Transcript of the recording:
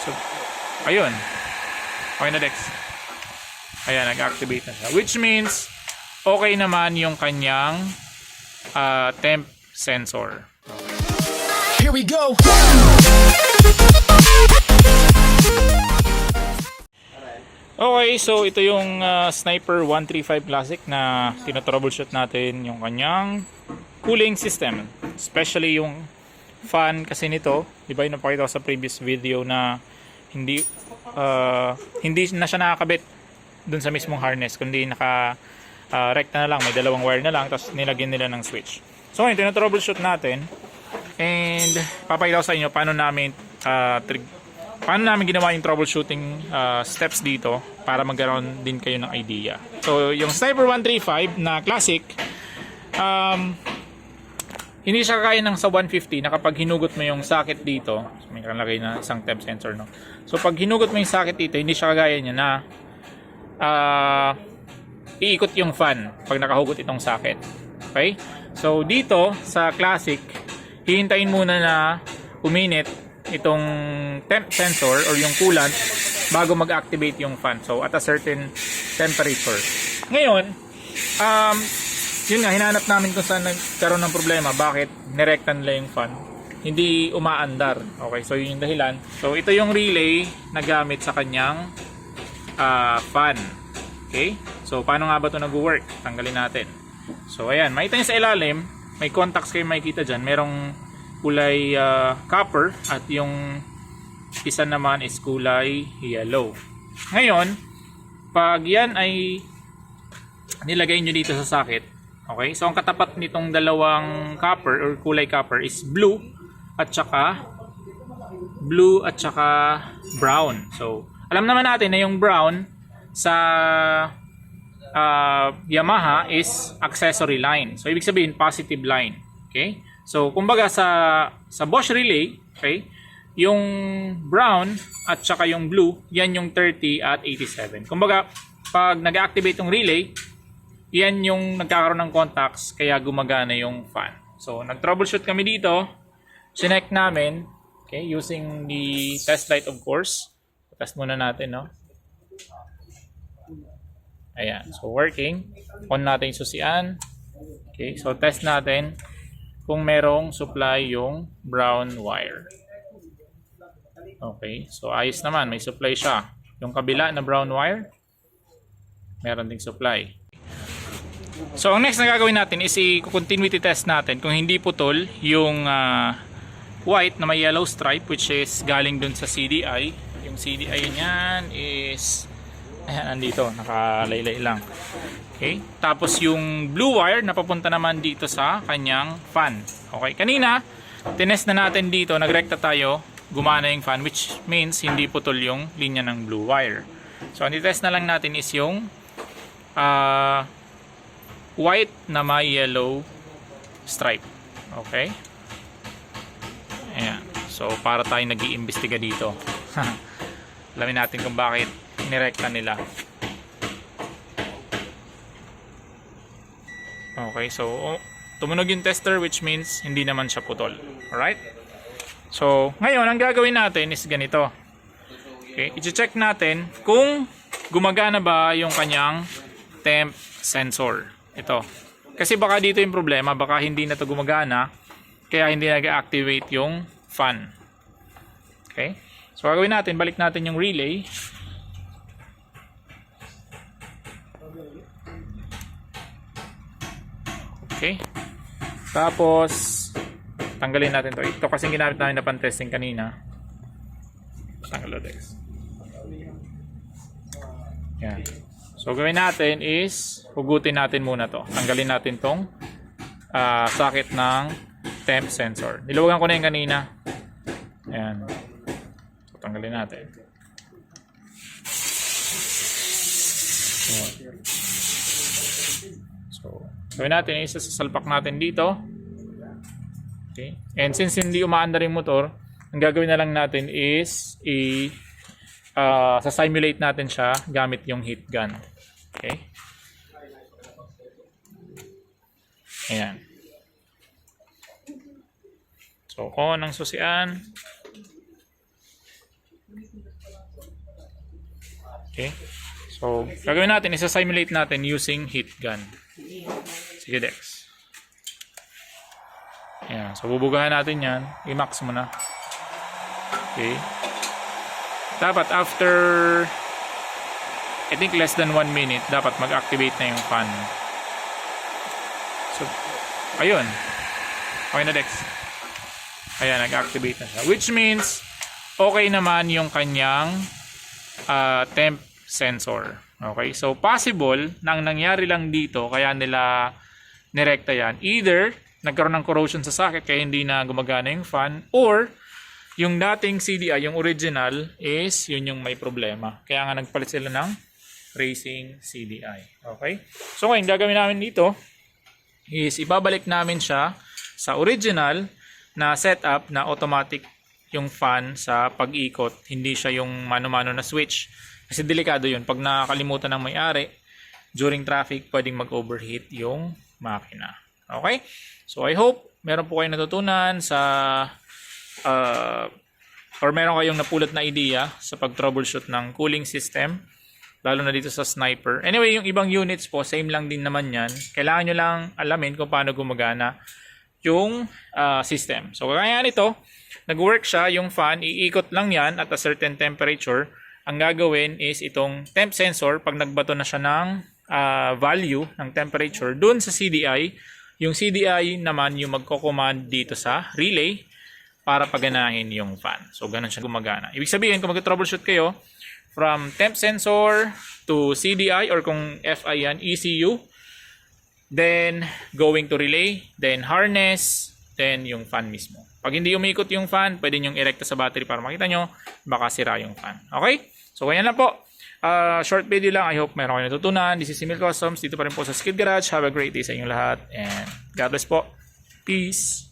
So, ayun. Okay na Dex. Ayan, nag-activate na siya. Which means, okay naman yung kanyang ah, temp sensor. Here we go. Okay, so ito yung ah, Sniper 135 Classic na tinatroubleshoot natin yung kanyang cooling system. Especially yung fan kasi nito, di ba yung napakita ko sa previous video na hindi ah, hindi na siya nakakabit dun sa mismong harness kundi naka ah, rekta na lang, may dalawang wire na lang tapos nilagyan nila ng switch. So ngayon, tinatroubleshoot natin and papakita ko sa inyo paano namin ah, trig- paano namin ginawa yung troubleshooting uh, steps dito para magkaroon din kayo ng idea. So, yung Sniper 135 na classic, um, hindi siya kaya ng sa 150 na kapag hinugot mo yung socket dito, may nakalagay na isang temp sensor, no? So, pag hinugot mo yung socket dito, hindi siya kagaya niya na ah, iikot yung fan pag nakahugot itong socket. Okay? So, dito sa classic, hihintayin muna na uminit itong temp sensor or yung coolant bago mag-activate yung fan. So, at a certain temperature. Ngayon, um, yun nga, hinanap namin kung saan nagkaroon ng problema. Bakit nirekta nila yung fan. Hindi umaandar. Okay, so yun yung dahilan. So, ito yung relay na gamit sa kanyang ah, fan. Okay? So, paano nga ba ito nag-work? Tanggalin natin. So, ayan. Makita nyo sa ilalim, may contacts kayo makikita dyan. Merong kulay ah, copper at yung isa naman is kulay yellow. Ngayon, pag yan ay nilagay nyo dito sa socket, okay? So, ang katapat nitong dalawang copper or kulay copper is blue at saka blue at saka brown. So, alam naman natin na yung brown sa ah, Yamaha is accessory line. So, ibig sabihin, positive line. Okay? So, kumbaga sa, sa Bosch Relay, okay, yung brown at saka yung blue, yan yung 30 at 87. Kumbaga, pag nag-activate yung relay, yan yung nagkakaroon ng contacts, kaya gumagana yung fan. So, nag-troubleshoot kami dito. Sinek namin, okay, using the test light of course. Test muna natin, no? Ayan, so working. On natin susian. Okay, so test natin kung merong supply yung brown wire. Okay, so ayos naman, may supply siya. Yung kabila na brown wire, meron ding supply. So ang next na gagawin natin is i-continuity test natin kung hindi putol yung ah, white na may yellow stripe which is galing dun sa CDI. Yung CDI niyan is ayan andito, nakalaylay lang. Okay? Tapos yung blue wire na papunta naman dito sa kanyang fan. Okay? Kanina, tinest na natin dito, nagrekta tayo, gumana yung fan which means hindi putol yung linya ng blue wire. So, ang test na lang natin is yung ah, white na may yellow stripe. Okay? Ayan. So, para tayo nag iimbestiga dito. Alamin natin kung bakit nirekta nila. Okay, so oh, tumunog yung tester which means hindi naman siya putol. Alright? So, ngayon, ang gagawin natin is ganito. Okay, i-check natin kung gumagana ba yung kanyang temp sensor. Ito. Kasi baka dito yung problema, baka hindi na to gumagana, kaya hindi nag-activate yung fan. Okay? So, gagawin natin, balik natin yung relay. Okay? Tapos, tanggalin natin to. Ito kasi ginamit namin na pan-testing kanina. Tanggal Dex. Yan. So, gawin natin is, hugutin natin muna to. Tanggalin natin tong ah, socket ng temp sensor. Niluwagan ko na yung kanina. Ayan. So, tanggalin natin. So, gawin natin is sasalpak natin dito. Okay. And since hindi umaandar yung motor, ang gagawin na lang natin is i ah, sa-simulate natin siya gamit yung heat gun. Okay. Ayan. So, on ang susian. Okay. So, gagawin natin, isa-simulate natin using heat gun. Sige, Dex. Ayan. So, bubugahan natin yan. I-max mo na. Okay. Dapat after I think less than 1 minute, dapat mag-activate na yung fan. So, ayun. Okay na, Dex. Ayan, nag-activate na siya. Which means, okay naman yung kanyang ah, temp sensor. Okay? So, possible, nang nangyari lang dito, kaya nila nirekta yan. Either, nagkaroon ng corrosion sa socket, kaya hindi na gumagana yung fan, or, yung dating CDI, yung original, is yun yung may problema. Kaya nga nagpalit sila ng racing CDI. Okay? So ngayon, gagawin namin dito is ibabalik namin siya sa original na setup na automatic yung fan sa pag-ikot. Hindi siya yung mano-mano na switch. Kasi delikado yun. Pag nakakalimutan ng may-ari, during traffic, pwedeng mag-overheat yung makina. Okay? So I hope meron po kayong natutunan sa uh, or meron kayong napulot na idea sa pag-troubleshoot ng cooling system lalo na dito sa sniper. Anyway, yung ibang units po, same lang din naman yan. Kailangan nyo lang alamin kung paano gumagana yung ah, system. So, kaya nito, nag-work siya, yung fan, iikot lang yan at a certain temperature. Ang gagawin is itong temp sensor, pag nagbato na siya ng ah, value ng temperature, dun sa CDI, yung CDI naman yung magko-command dito sa relay para paganahin yung fan. So, ganun siya gumagana. Ibig sabihin, kung mag-troubleshoot kayo, from temp sensor to CDI or kung FI yan, ECU, then going to relay, then harness, then yung fan mismo. Pag hindi umikot yung fan, pwede nyo erekta sa battery para makita nyo, baka sira yung fan. Okay? So, ganyan lang po. Ah, short video lang. I hope meron kayo natutunan. This is Emil Customs. Dito pa rin po sa Skid Garage. Have a great day sa inyong lahat. And God bless po. Peace.